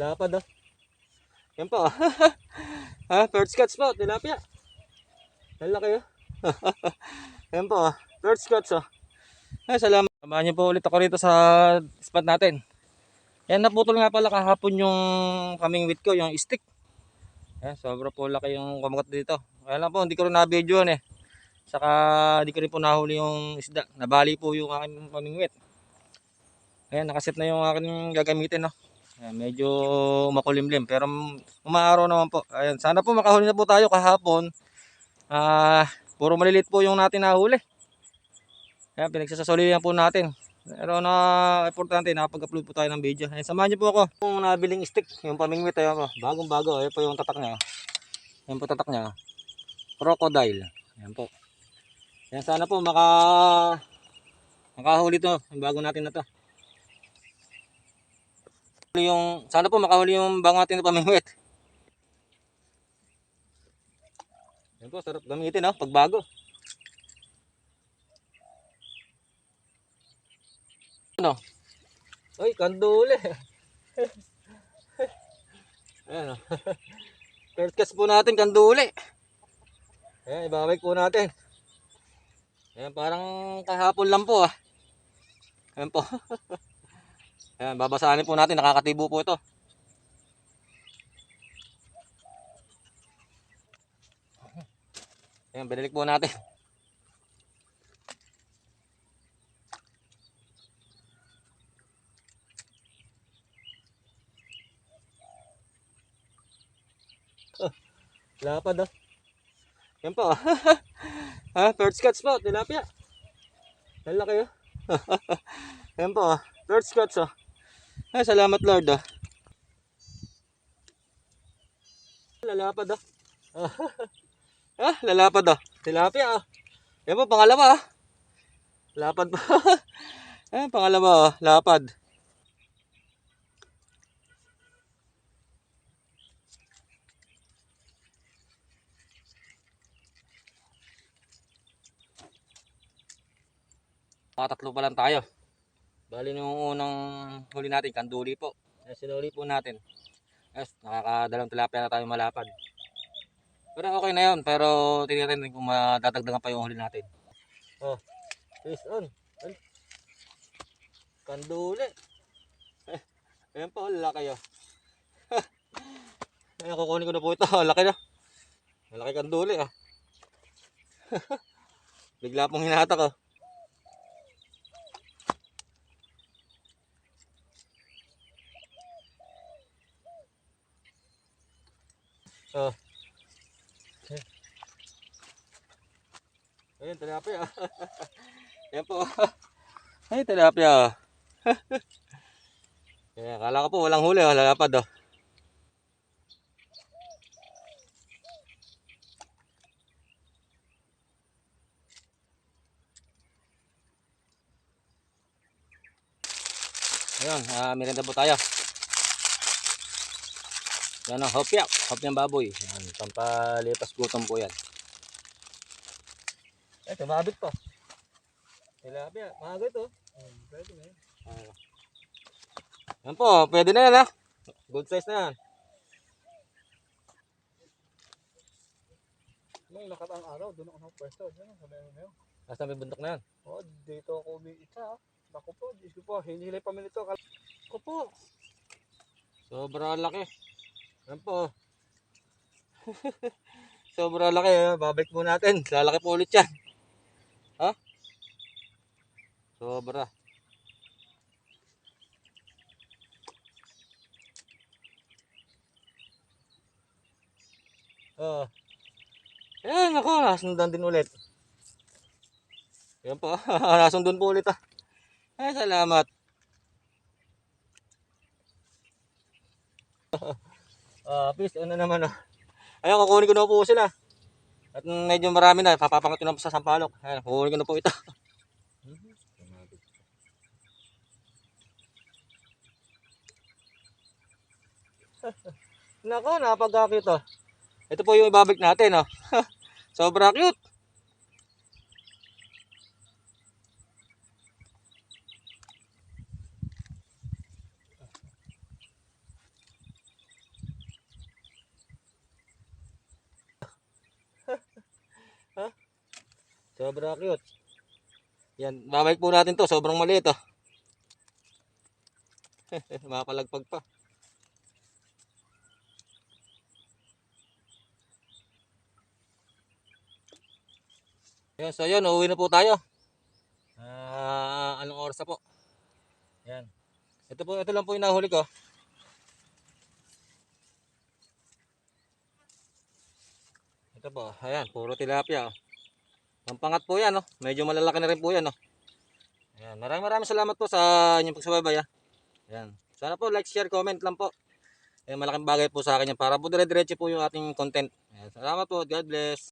Lapad oh. Yan po. oh. ha, first cuts po, tilapia. Ang laki oh. Yan po. oh. First cuts oh. Ay, salamat. Samahan niyo po ulit ako rito sa spot natin. Yan, naputol nga pala kahapon yung kaming wheat ko, yung stick. Yan, sobra po laki yung kumagat dito. Kaya lang po, hindi ko rin na-videoan eh. Saka hindi ko rin po nahuli yung isda. Nabali po yung aking kaming wheat. Ayan, nakaset na yung aking gagamitin, no. Ayan, medyo makulimlim, pero umaaraw naman po. Ayan, sana po makahuli na po tayo kahapon. Ah, puro malilit po yung natin nahuli. Ayan, pinagsasasulihan po natin. Pero na importante, nakapag-upload po tayo ng video. Ayan, samahan niyo po ako. Yung nabiling stick, yung pamingwit, ayan po. Bagong bago, ayan po yung tatak niya. Ayan po tatak niya. Crocodile. Ayan po. Ayan, sana po maka makahuli to. Bago natin na to. Yung, sana po makahuli yung bago natin na pamingwit. Ayan po, sarap gamitin no, pag bago. Ano? Uy, kandule. Ayan o. First cast po natin, kandule. Ayan, ibabalik po natin. Ayan, parang kahapon lang po ah. Ayan po. Ayan, babasahin po natin, nakakatibo po ito. Ayan, binalik po natin. Lapad ah. Yan po. ah. ha, first cuts po, tilapia. Ang laki oh. Yan po ah. First cuts oh. Ay, salamat Lord ah. Lalapad ah. ah, lalapad ah. Tilapia ah. Yan po, pangalawa ah. Lapad po. Ayan, pangalawa ah. Lapad. Nakatatlo pa lang tayo. Bali nung unang huli natin, kanduli po. Eh, sinuli po natin. Yes, nakakadalawang tilapia na tayo malapad. Pero okay na yun. Pero tingnan natin kung madadagdagan pa yung huli natin. Oh, fish on. Kanduli. Eh, ayan po, laki oh. Ayan, kukunin ko na po ito. Laki na. Malaki kanduli ah. Bigla pong hinatak oh. Oh. Ayun, tilapia. Yan po. Ay, tilapia. Kaya akala ko po walang huli, oh, lalapad oh. Ayun, ah, merenda po tayo. Yan o, hopyak. Hop ng baboy. Yan, pampalipas gutom po yan. Eh, tumabit pa. Tilapia, maaga ito. Pwede na yan. Yan po, pwede na yan ha. Good size na yan. Nung nakatang araw, doon ako pwesto. Diyan, sa meron na yun. Nasa may bundok na yan. Oh, dito ako umiita. ah. Ako po, Diyos ko po, hinihilay pa nito. Kal- Ako po. Sobrang laki. Yan po. Sobrang laki. Ha? Babalik po natin. Lalaki po ulit yan. Ha? Sobra. Oh. Ayan ako, nasundan din ulit. Yan po, nasundan po ulit ah. Ay, salamat. Ah, please, ano naman oh. Ayun, kukunin ko na po sila. At medyo marami na, papapangat na po sa sampalok. Ayun, kukunin ko na po ito. Nako, napagkakit oh. Ito po yung ibabalik natin oh. Sobra cute. Sobra cute. Yan, babalik po natin to. Sobrang maliit oh. Mapalagpag pa. Yan, so yun, uuwi na po tayo. Ah, anong oras po? Yan. Ito po, ito lang po yung nahuli ko. Ito po, ayan, puro tilapia. Oh. Pampangat po yan, oh. medyo malalaki na rin po yan. Oh. Ayan, maraming maraming salamat po sa inyong pagsubaybay. Ah. Ayan. Sana po like, share, comment lang po. Ayan, malaking bagay po sa akin yan para po dire-diretso po yung ating content. Ayan, salamat po, God bless.